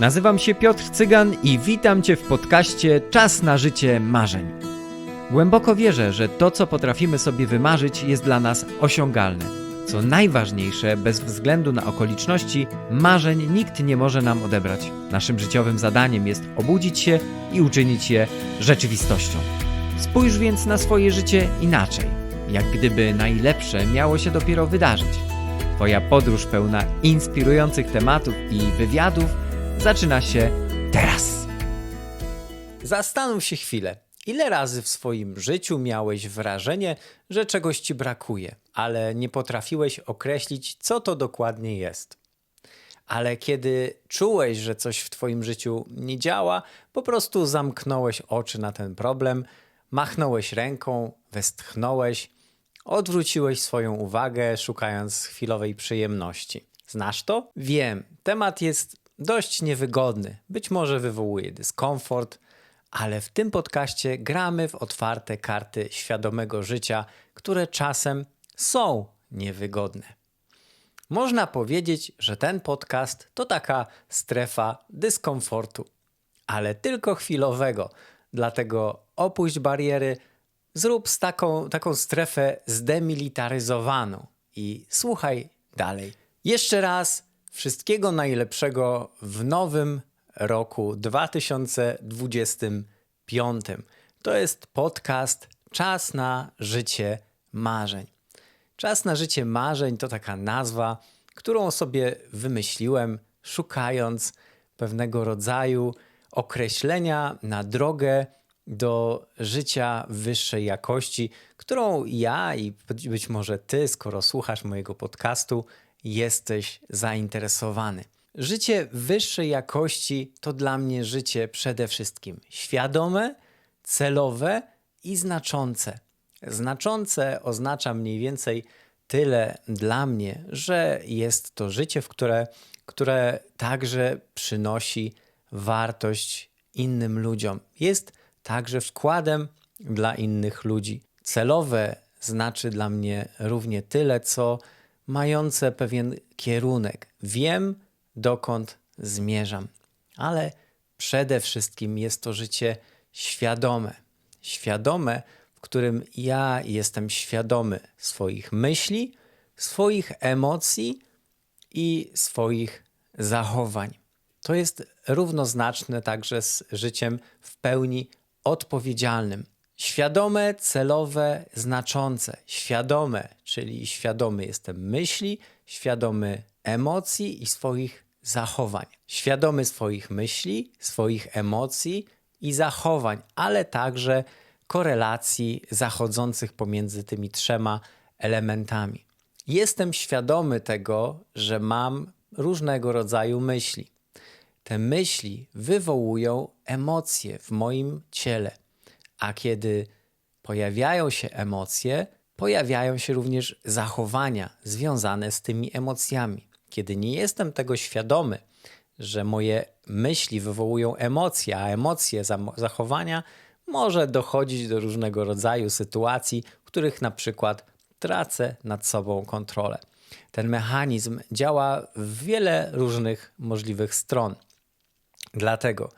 Nazywam się Piotr Cygan i witam Cię w podcaście Czas na życie marzeń. Głęboko wierzę, że to, co potrafimy sobie wymarzyć, jest dla nas osiągalne. Co najważniejsze, bez względu na okoliczności, marzeń nikt nie może nam odebrać. Naszym życiowym zadaniem jest obudzić się i uczynić je rzeczywistością. Spójrz więc na swoje życie inaczej, jak gdyby najlepsze miało się dopiero wydarzyć. Twoja podróż pełna inspirujących tematów i wywiadów zaczyna się teraz. Zastanów się chwilę. Ile razy w swoim życiu miałeś wrażenie, że czegoś ci brakuje, ale nie potrafiłeś określić, co to dokładnie jest? Ale kiedy czułeś, że coś w twoim życiu nie działa, po prostu zamknąłeś oczy na ten problem, machnąłeś ręką, westchnąłeś, odwróciłeś swoją uwagę, szukając chwilowej przyjemności. Znasz to? Wiem, temat jest dość niewygodny, być może wywołuje dyskomfort, ale w tym podcaście gramy w otwarte karty świadomego życia, które czasem są niewygodne. Można powiedzieć, że ten podcast to taka strefa dyskomfortu, ale tylko chwilowego. Dlatego opuść bariery, zrób z taką, taką strefę zdemilitaryzowaną i słuchaj dalej. Jeszcze raz wszystkiego najlepszego w nowym roku 2025. To jest podcast Czas na życie marzeń. Czas na życie marzeń to taka nazwa, którą sobie wymyśliłem, szukając pewnego rodzaju określenia na drogę do życia wyższej jakości, którą ja i być może ty, skoro słuchasz mojego podcastu, jesteś zainteresowany. Życie wyższej jakości to dla mnie życie przede wszystkim świadome, celowe i znaczące. Znaczące oznacza mniej więcej tyle dla mnie, że jest to życie, w które, które także przynosi wartość innym ludziom. Jest także wkładem dla innych ludzi. Celowe znaczy dla mnie równie tyle, co mające pewien kierunek. Wiem, dokąd zmierzam, ale przede wszystkim jest to życie świadome. Świadome, w którym ja jestem świadomy swoich myśli, swoich emocji i swoich zachowań. To jest równoznaczne także z życiem w pełni odpowiedzialnym. Świadome, celowe, znaczące. Świadome, czyli świadomy jestem myśli, świadomy emocji i swoich zachowań. Świadomy swoich myśli, swoich emocji i zachowań, ale także korelacji zachodzących pomiędzy tymi trzema elementami. Jestem świadomy tego, że mam różnego rodzaju myśli. Te myśli wywołują emocje w moim ciele, a kiedy pojawiają się emocje, pojawiają się również zachowania związane z tymi emocjami. Kiedy nie jestem tego świadomy, że moje myśli wywołują emocje, a emocje zachowania, może dochodzić do różnego rodzaju sytuacji, w których na przykład tracę nad sobą kontrolę. Ten mechanizm działa w wiele różnych możliwych stron. Dlatego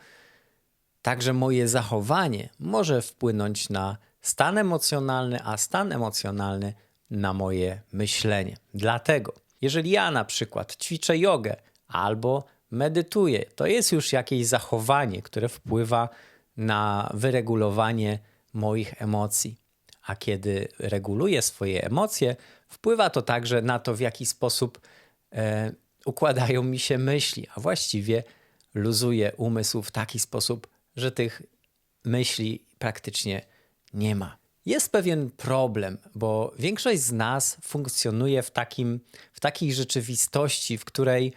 także moje zachowanie może wpłynąć na stan emocjonalny, a stan emocjonalny na moje myślenie. Dlatego, jeżeli ja na przykład ćwiczę jogę albo medytuję, to jest już jakieś zachowanie, które wpływa na wyregulowanie moich emocji. A kiedy reguluję swoje emocje, wpływa to także na to, w jaki sposób e, układają mi się myśli, a właściwie luzuję umysł w taki sposób, że tych myśli praktycznie nie ma. Jest pewien problem, bo większość z nas funkcjonuje w, takim, w takiej rzeczywistości, w której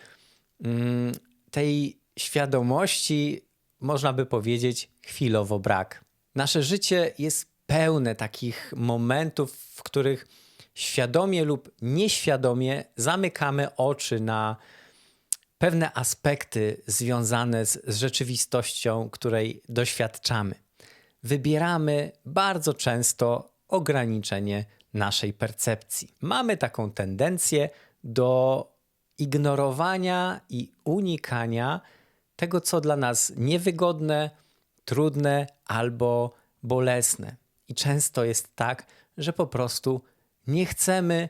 mm, tej świadomości, można by powiedzieć, chwilowo brak. Nasze życie jest pełne takich momentów, w których świadomie lub nieświadomie zamykamy oczy na pewne aspekty związane z, z rzeczywistością, której doświadczamy. Wybieramy bardzo często ograniczenie naszej percepcji. Mamy taką tendencję do ignorowania i unikania tego, co dla nas niewygodne, trudne albo bolesne. I często jest tak, że po prostu nie chcemy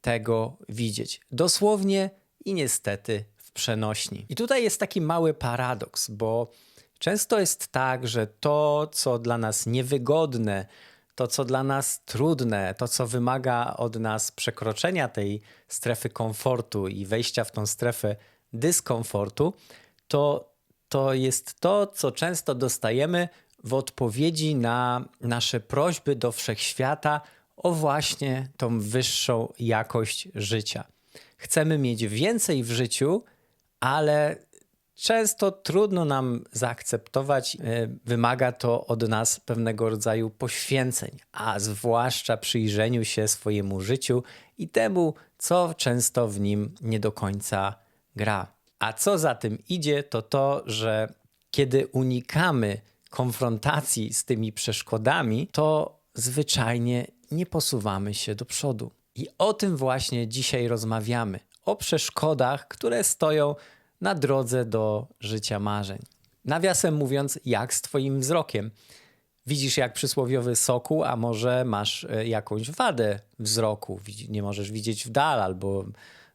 tego widzieć. Dosłownie i niestety w przenośni. I tutaj jest taki mały paradoks, bo często jest tak, że to, co dla nas niewygodne, to, co dla nas trudne, to, co wymaga od nas przekroczenia tej strefy komfortu i wejścia w tą strefę dyskomfortu, to, to jest to, co często dostajemy w odpowiedzi na nasze prośby do wszechświata o właśnie tą wyższą jakość życia. Chcemy mieć więcej w życiu, ale często trudno nam zaakceptować, e, wymaga to od nas pewnego rodzaju poświęceń, a zwłaszcza przyjrzeniu się swojemu życiu i temu, co często w nim nie do końca gra. A co za tym idzie, to to, że kiedy unikamy konfrontacji z tymi przeszkodami, to zwyczajnie nie posuwamy się do przodu. I o tym właśnie dzisiaj rozmawiamy. O przeszkodach, które stoją na drodze do życia marzeń. Nawiasem mówiąc, jak z Twoim wzrokiem? Widzisz jak przysłowiowy soku, a może masz e, jakąś wadę wzroku, nie możesz widzieć w dal albo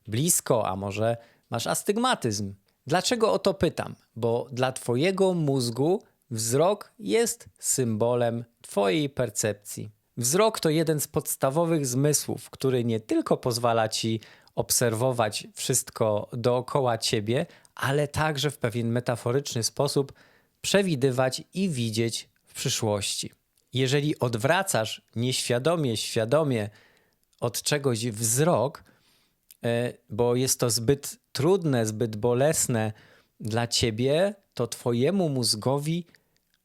blisko, a może masz astygmatyzm. Dlaczego o to pytam? Bo dla Twojego mózgu wzrok jest symbolem Twojej percepcji. Wzrok to jeden z podstawowych zmysłów, który nie tylko pozwala Ci obserwować wszystko dookoła Ciebie, ale także w pewien metaforyczny sposób przewidywać i widzieć w przyszłości. Jeżeli odwracasz nieświadomie, świadomie od czegoś wzrok, e, bo jest to zbyt trudne, zbyt bolesne dla ciebie, to twojemu mózgowi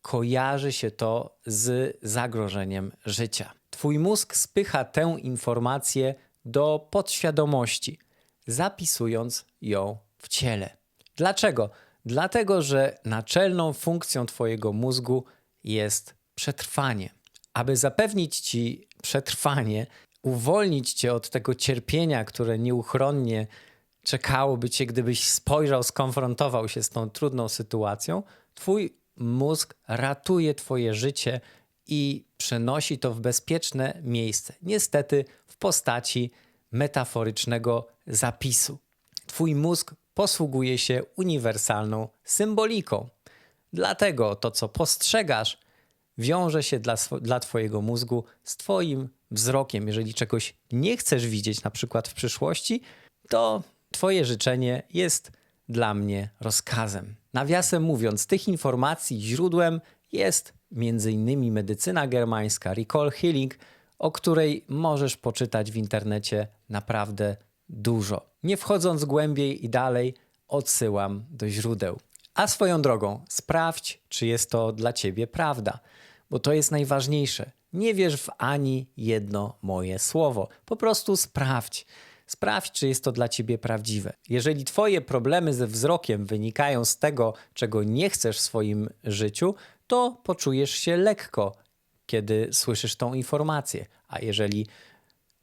kojarzy się to z zagrożeniem życia. Twój mózg spycha tę informację do podświadomości, zapisując ją w ciele. Dlaczego? Dlatego, że naczelną funkcją Twojego mózgu jest przetrwanie. Aby zapewnić Ci przetrwanie, uwolnić Cię od tego cierpienia, które nieuchronnie czekałoby Cię, gdybyś spojrzał, skonfrontował się z tą trudną sytuacją, Twój mózg ratuje Twoje życie i przenosi to w bezpieczne miejsce. Niestety w postaci metaforycznego zapisu. Twój mózg posługuje się uniwersalną symboliką. Dlatego to, co postrzegasz, wiąże się dla, dla Twojego mózgu z Twoim wzrokiem. Jeżeli czegoś nie chcesz widzieć, na przykład w przyszłości, to Twoje życzenie jest dla mnie rozkazem. Nawiasem mówiąc, tych informacji źródłem jest m.in. medycyna germańska, recall healing, o której możesz poczytać w internecie naprawdę dużo. Nie wchodząc głębiej i dalej, odsyłam do źródeł. A swoją drogą, sprawdź, czy jest to dla ciebie prawda, bo to jest najważniejsze. Nie wierz w ani jedno moje słowo. Po prostu sprawdź. Sprawdź, czy jest to dla ciebie prawdziwe. Jeżeli twoje problemy ze wzrokiem wynikają z tego, czego nie chcesz w swoim życiu, to poczujesz się lekko, kiedy słyszysz tą informację. A jeżeli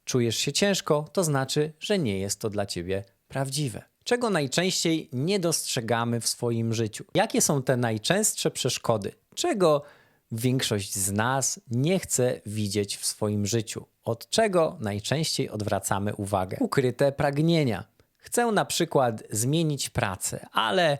czujesz się ciężko, to znaczy, że nie jest to dla ciebie prawdziwe. Czego najczęściej nie dostrzegamy w swoim życiu? Jakie są te najczęstsze przeszkody? Czego większość z nas nie chce widzieć w swoim życiu? Od czego najczęściej odwracamy uwagę? Ukryte pragnienia. Chcę na przykład zmienić pracę, ale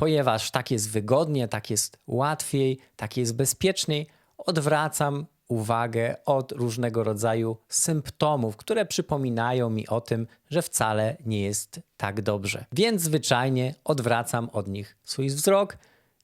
ponieważ tak jest wygodnie, tak jest łatwiej, tak jest bezpieczniej, odwracam uwagę od różnego rodzaju symptomów, które przypominają mi o tym, że wcale nie jest tak dobrze. Więc zwyczajnie odwracam od nich swój wzrok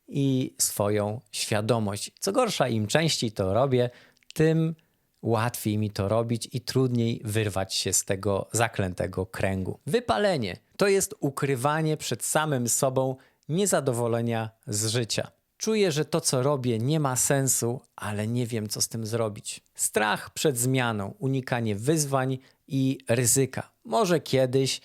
i swoją świadomość. Co gorsza, im częściej to robię, tym łatwiej mi to robić i trudniej wyrwać się z tego zaklętego kręgu. Wypalenie to jest ukrywanie przed samym sobą niezadowolenia z życia. Czuję, że to, co robię, nie ma sensu, ale nie wiem, co z tym zrobić. Strach przed zmianą, unikanie wyzwań i ryzyka. Może kiedyś,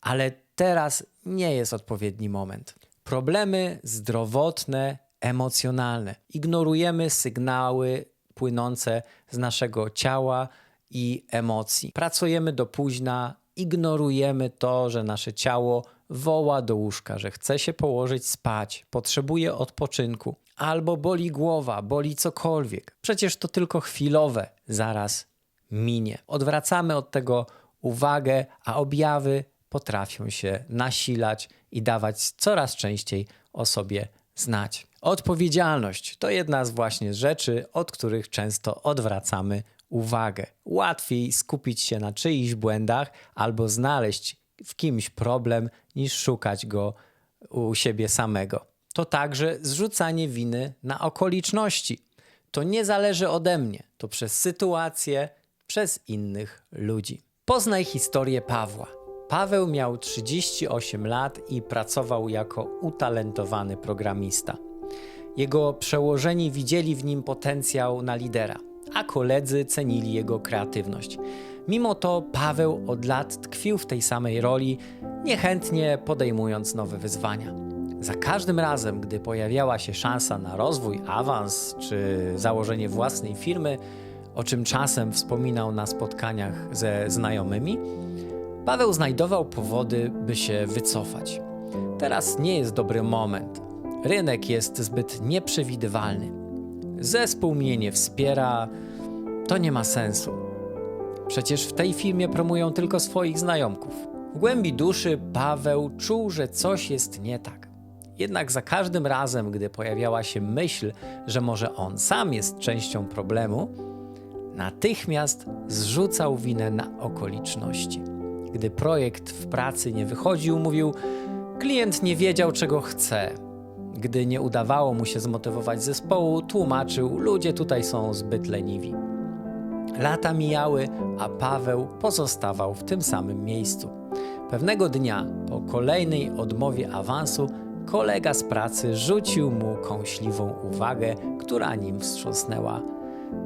ale teraz nie jest odpowiedni moment. Problemy zdrowotne, emocjonalne. Ignorujemy sygnały płynące z naszego ciała i emocji. Pracujemy do późna, ignorujemy to, że nasze ciało woła do łóżka, że chce się położyć spać, potrzebuje odpoczynku, albo boli głowa, boli cokolwiek. Przecież to tylko chwilowe, zaraz minie. Odwracamy od tego uwagę, a objawy potrafią się nasilać i dawać coraz częściej o sobie znać. Odpowiedzialność to jedna z właśnie rzeczy, od których często odwracamy uwagę. Łatwiej skupić się na czyichś błędach albo znaleźć w kimś problem, niż szukać go u siebie samego. To także zrzucanie winy na okoliczności. To nie zależy ode mnie, to przez sytuację, przez innych ludzi. Poznaj historię Pawła. Paweł miał 38 lat i pracował jako utalentowany programista. Jego przełożeni widzieli w nim potencjał na lidera, a koledzy cenili jego kreatywność. Mimo to Paweł od lat tkwił w tej samej roli, niechętnie podejmując nowe wyzwania. Za każdym razem, gdy pojawiała się szansa na rozwój, awans czy założenie własnej firmy, o czym czasem wspominał na spotkaniach ze znajomymi, Paweł znajdował powody, by się wycofać. Teraz nie jest dobry moment. Rynek jest zbyt nieprzewidywalny. Zespół mnie nie wspiera, to nie ma sensu. Przecież w tej firmie promują tylko swoich znajomków. W głębi duszy Paweł czuł, że coś jest nie tak. Jednak za każdym razem, gdy pojawiała się myśl, że może on sam jest częścią problemu, natychmiast zrzucał winę na okoliczności. Gdy projekt w pracy nie wychodził, mówił: Klient nie wiedział, czego chce. Gdy nie udawało mu się zmotywować zespołu, tłumaczył: Ludzie tutaj są zbyt leniwi. Lata mijały, a Paweł pozostawał w tym samym miejscu. Pewnego dnia, po kolejnej odmowie awansu, kolega z pracy rzucił mu kąśliwą uwagę, która nim wstrząsnęła.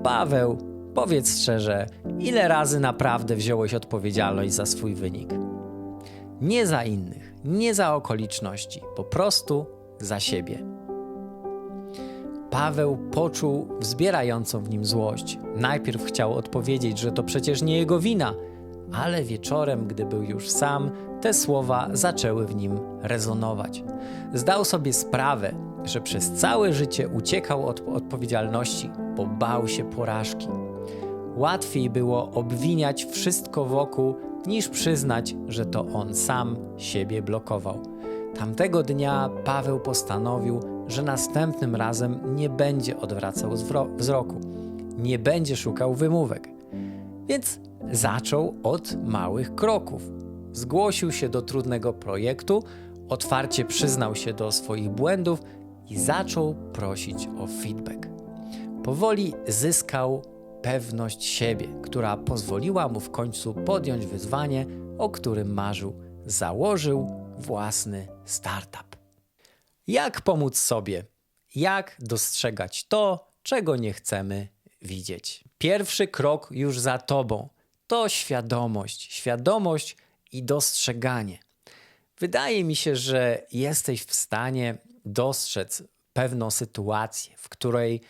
Paweł, powiedz szczerze, ile razy naprawdę wziąłeś odpowiedzialność za swój wynik? Nie za innych, nie za okoliczności, po prostu za siebie. Paweł poczuł wzbierającą w nim złość. Najpierw chciał odpowiedzieć, że to przecież nie jego wina, ale wieczorem, gdy był już sam, te słowa zaczęły w nim rezonować. Zdał sobie sprawę, że przez całe życie uciekał od odpowiedzialności, bo bał się porażki. Łatwiej było obwiniać wszystko wokół, niż przyznać, że to on sam siebie blokował. Tamtego dnia Paweł postanowił, że następnym razem nie będzie odwracał wzroku, nie będzie szukał wymówek. Więc zaczął od małych kroków. Zgłosił się do trudnego projektu, otwarcie przyznał się do swoich błędów i zaczął prosić o feedback. Powoli zyskał pewność siebie, która pozwoliła mu w końcu podjąć wyzwanie, o którym marzył. Założył własny startup. Jak pomóc sobie? Jak dostrzegać to, czego nie chcemy widzieć? Pierwszy krok już za tobą to świadomość, świadomość i dostrzeganie. Wydaje mi się, że jesteś w stanie dostrzec pewną sytuację, w której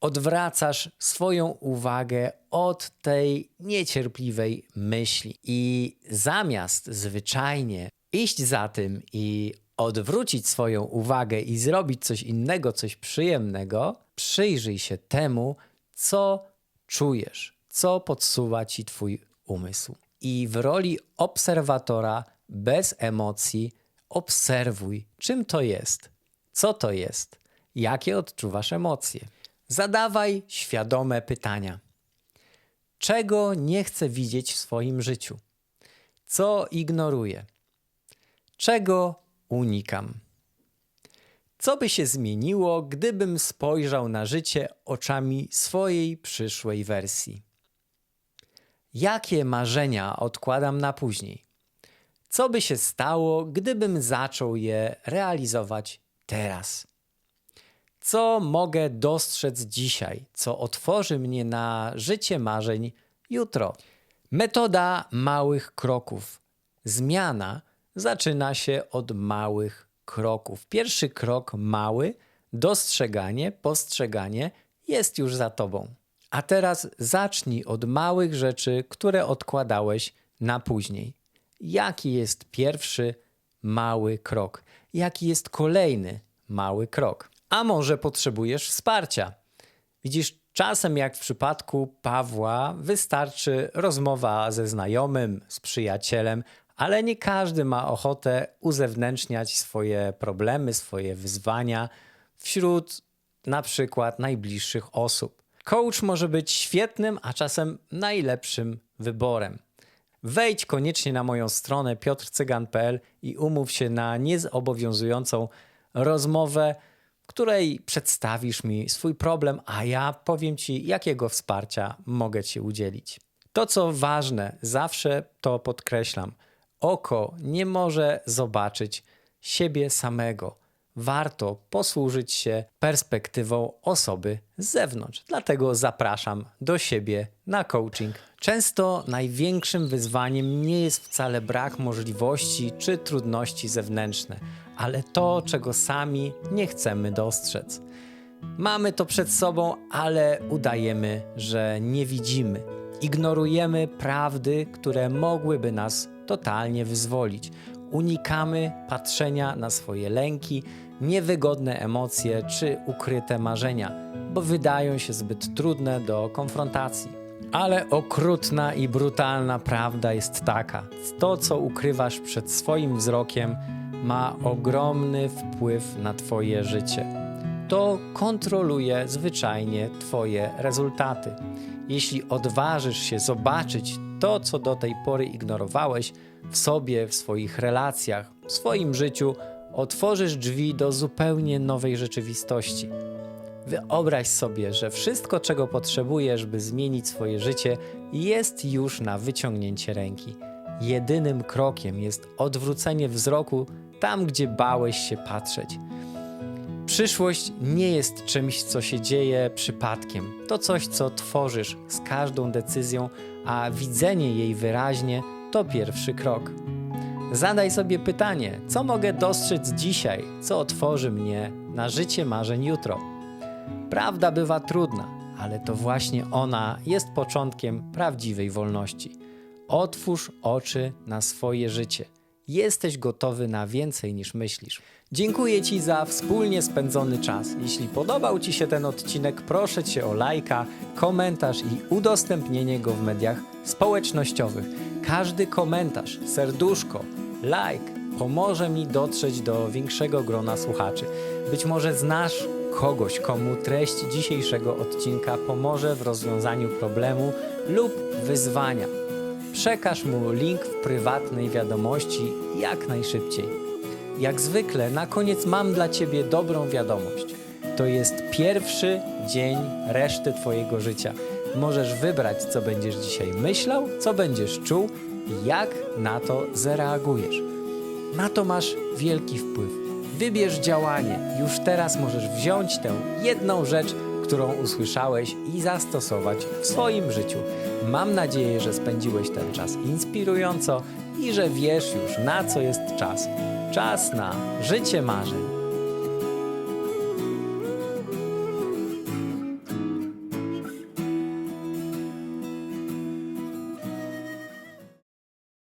odwracasz swoją uwagę od tej niecierpliwej myśli i zamiast zwyczajnie iść za tym i odwrócić swoją uwagę i zrobić coś innego, coś przyjemnego, przyjrzyj się temu, co czujesz, co podsuwa ci Twój umysł. I w roli obserwatora bez emocji obserwuj, czym to jest, co to jest, jakie odczuwasz emocje. Zadawaj świadome pytania. Czego nie chcę widzieć w swoim życiu? Co ignoruję? Czego unikam? Co by się zmieniło, gdybym spojrzał na życie oczami swojej przyszłej wersji? Jakie marzenia odkładam na później? Co by się stało, gdybym zaczął je realizować teraz? Co mogę dostrzec dzisiaj, co otworzy mnie na życie marzeń jutro? Metoda małych kroków. Zmiana zaczyna się od małych kroków. Pierwszy krok mały, dostrzeganie, postrzeganie jest już za tobą. A teraz zacznij od małych rzeczy, które odkładałeś na później. Jaki jest pierwszy mały krok? Jaki jest kolejny mały krok? A może potrzebujesz wsparcia? Widzisz, czasem jak w przypadku Pawła wystarczy rozmowa ze znajomym, z przyjacielem, ale nie każdy ma ochotę uzewnętrzniać swoje problemy, swoje wyzwania wśród na przykład najbliższych osób. Coach może być świetnym, a czasem najlepszym wyborem. Wejdź koniecznie na moją stronę piotrcygan.pl i umów się na niezobowiązującą rozmowę, w której przedstawisz mi swój problem, a ja powiem ci, jakiego wsparcia mogę ci udzielić. To, co ważne, zawsze to podkreślam, oko nie może zobaczyć siebie samego. Warto posłużyć się perspektywą osoby z zewnątrz. Dlatego zapraszam do siebie na coaching. Często największym wyzwaniem nie jest wcale brak możliwości czy trudności zewnętrzne, ale to, czego sami nie chcemy dostrzec. Mamy to przed sobą, ale udajemy, że nie widzimy. Ignorujemy prawdy, które mogłyby nas totalnie wyzwolić. Unikamy patrzenia na swoje lęki, niewygodne emocje czy ukryte marzenia, bo wydają się zbyt trudne do konfrontacji. Ale okrutna i brutalna prawda jest taka: to, co ukrywasz przed swoim wzrokiem, ma ogromny wpływ na Twoje życie. To kontroluje zwyczajnie Twoje rezultaty. Jeśli odważysz się zobaczyć to, co do tej pory ignorowałeś w sobie, w swoich relacjach, w swoim życiu, otworzysz drzwi do zupełnie nowej rzeczywistości. Wyobraź sobie, że wszystko, czego potrzebujesz, by zmienić swoje życie, jest już na wyciągnięcie ręki. Jedynym krokiem jest odwrócenie wzroku tam, gdzie bałeś się patrzeć. Przyszłość nie jest czymś, co się dzieje przypadkiem. To coś, co tworzysz z każdą decyzją, a widzenie jej wyraźnie to pierwszy krok. Zadaj sobie pytanie, co mogę dostrzec dzisiaj, co otworzy mnie na życie marzeń jutro. Prawda bywa trudna, ale to właśnie ona jest początkiem prawdziwej wolności. Otwórz oczy na swoje życie. Jesteś gotowy na więcej niż myślisz. Dziękuję Ci za wspólnie spędzony czas. Jeśli podobał Ci się ten odcinek, proszę Cię o lajka, komentarz i udostępnienie go w mediach społecznościowych. Każdy komentarz, serduszko, like pomoże mi dotrzeć do większego grona słuchaczy. Być może znasz kogoś, komu treść dzisiejszego odcinka pomoże w rozwiązaniu problemu lub wyzwania. Przekaż mu link w prywatnej wiadomości jak najszybciej. Jak zwykle, na koniec mam dla Ciebie dobrą wiadomość. To jest pierwszy dzień reszty Twojego życia. Możesz wybrać, co będziesz dzisiaj myślał, co będziesz czuł i jak na to zareagujesz. Na to masz wielki wpływ. Wybierz działanie. Już teraz możesz wziąć tę jedną rzecz, którą usłyszałeś i zastosować w swoim życiu. Mam nadzieję, że spędziłeś ten czas inspirująco i że wiesz już na co jest czas. Czas na życie marzeń.